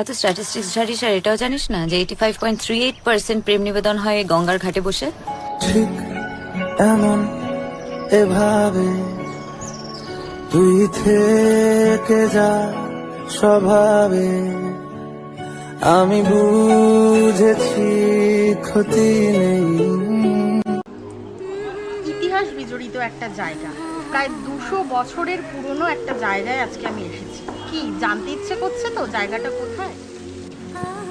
এত স্ট্যাটিস্টিক্স জানিস আর এটাও জানিস না যে eighty five point three eight percent প্রেম নিবেদন হয় গঙ্গার ঘাটে বসে? ঠিক এমন এভাবে তুই থেকে যা স্বভাবে। আমি বুঝেছি ক্ষতি নেই। ইতিহাস বিজড়িত একটা জায়গা। প্রায় দুশো বছরের পুরনো একটা জায়গায় আজকে আমি এসেছি। কি জানতে ইচ্ছে করছে তো জায়গাটা কোথায়?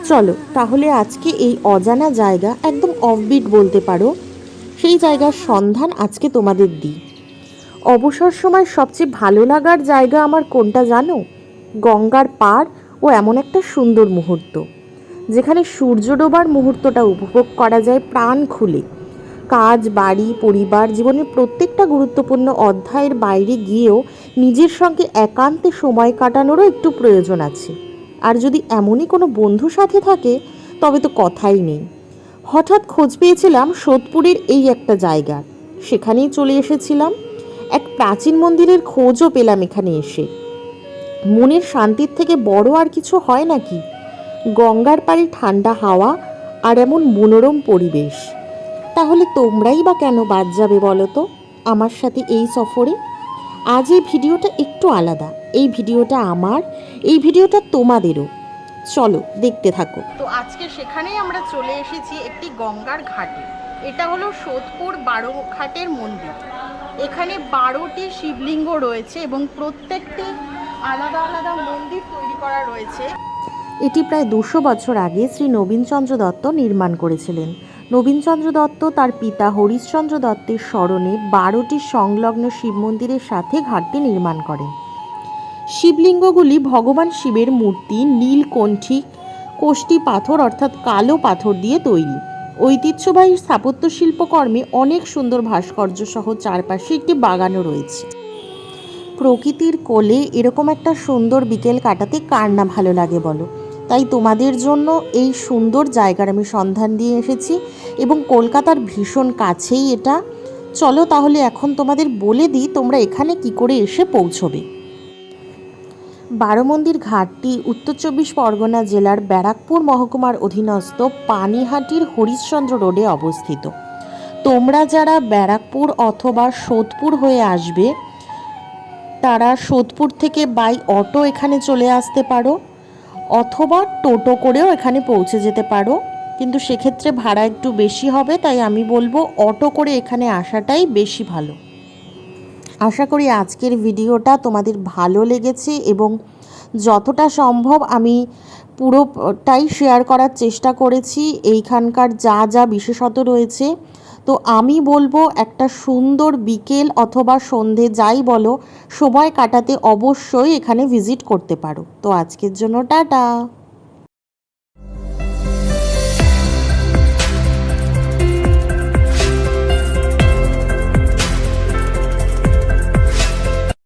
চলো, তাহলে আজকে এই অজানা জায়গা একদম অফবিট বলতে পারো। সেই জায়গার সন্ধান আজকে তোমাদের দিই। অবসর সময় সবচেয়ে ভালো লাগার জায়গা আমার কোনটা জানো? গঙ্গার পার ও এমন একটা সুন্দর মুহূর্ত, যেখানে সূর্য ডোবার মুহূর্তটা উপভোগ করা যায় প্রাণ খুলে। কাজ, বাড়ি, পরিবার, জীবনের প্রত্যেকটা গুরুত্বপূর্ণ অধ্যায়ের বাইরে গিয়েও নিজের সঙ্গে একান্তে সময় কাটানোরও একটু প্রয়োজন আছে। আর যদি এমনই কোনো বন্ধু সাথে থাকে, তবে তো কথাই নেই। হঠাৎ খোঁজ পেয়েছিলাম সোদপুরের এই একটা জায়গা। সেখানেই চলে এসেছিলাম। এক প্রাচীন মন্দিরের খোঁজও পেলাম এখানে এসে। মনের শান্তির থেকে বড় আর কিছু হয় নাকি? গঙ্গার পাড়ে ঠান্ডা হাওয়া আর এমন মনোরম পরিবেশ। তাহলে তোমরাই বা কেন বাদ যাবে বলো তো? আমার সাথে এই সফরে আজ এই ভিডিওটা একটু আলাদা। এই ভিডিওটা আমার এই ভিডিওটা তোমাদেরও। চলো দেখতে থাকো। তো আজকে সেখানেই আমরা চলে এসেছি একটি গঙ্গার ঘাটে। এটা হলো সোদপুর বারো ঘাটের মন্দির। এখানে বারোটি শিবলিঙ্গ রয়েছে এবং প্রত্যেকটি আলাদা আলাদা মন্দির তৈরি করা রয়েছে। এটি প্রায় দুশো বছর আগে শ্রী নবীনচন্দ্র দত্ত নির্মাণ করেছিলেন। নবীনচন্দ্র দত্ত তার পিতা হরিশ্চন্দ্র দত্তের স্মরণে বারোটি সংলগ্ন শিব মন্দিরের সাথে ঘাটটি নির্মাণ করেন। শিবলিঙ্গগুলি ভগবান শিবের মূর্তি নীলকণ্ঠী কোষ্টি পাথর অর্থাৎ কালো পাথর দিয়ে তৈরি। ঐতিহ্যবাহী স্থাপত্য শিল্পকর্মে অনেক সুন্দর ভাস্কর্য সহ চারপাশে একটি বাগানও রয়েছে। প্রকৃতির কোলে এরকম একটা সুন্দর বিকেল কাটাতে কার না ভালো লাগে বলো? তাই তোমাদের জন্য এই সুন্দর জায়গার আমি সন্ধান দিয়ে এসেছি এবং কলকাতার ভীষণ কাছেই এটা। চলো তাহলে এখন তোমাদের বলে দিই তোমরা এখানে কি করে এসে পৌঁছবে। বারোমন্দির ঘাটটি উত্তর চব্বিশ পরগনা জেলার ব্যারাকপুর মহকুমার অধীনস্থ পানিহাটির হরিশ্চন্দ্র রোডে অবস্থিত। তোমরা যারা ব্যারাকপুর অথবা সোদপুর হয়ে আসবে, তারা সোদপুর থেকে বাই অটো এখানে চলে আসতে পারো। অথবা টোটো করেও এখানে পৌঁছে যেতে পারো। কিন্তু সেক্ষেত্রে ভাড়া একটু বেশি হবে, তাই আমি বলব অটো করে এখানে আসাটাই বেশি ভালো। আশা করি আজকের ভিডিওটা তোমাদের ভালো লেগেছে এবং যতটা সম্ভব আমি পুরোটাই শেয়ার করার চেষ্টা করেছি। এইখানকার যা যা বিশেষত রয়েছে তো আমি বলব একটা সুন্দর বিকেল অথবা সন্ধে যাই বলো, সময় কাটাতে অবশ্যই এখানে ভিজিট করতে পারো। তো আজকের জন্য টাটা!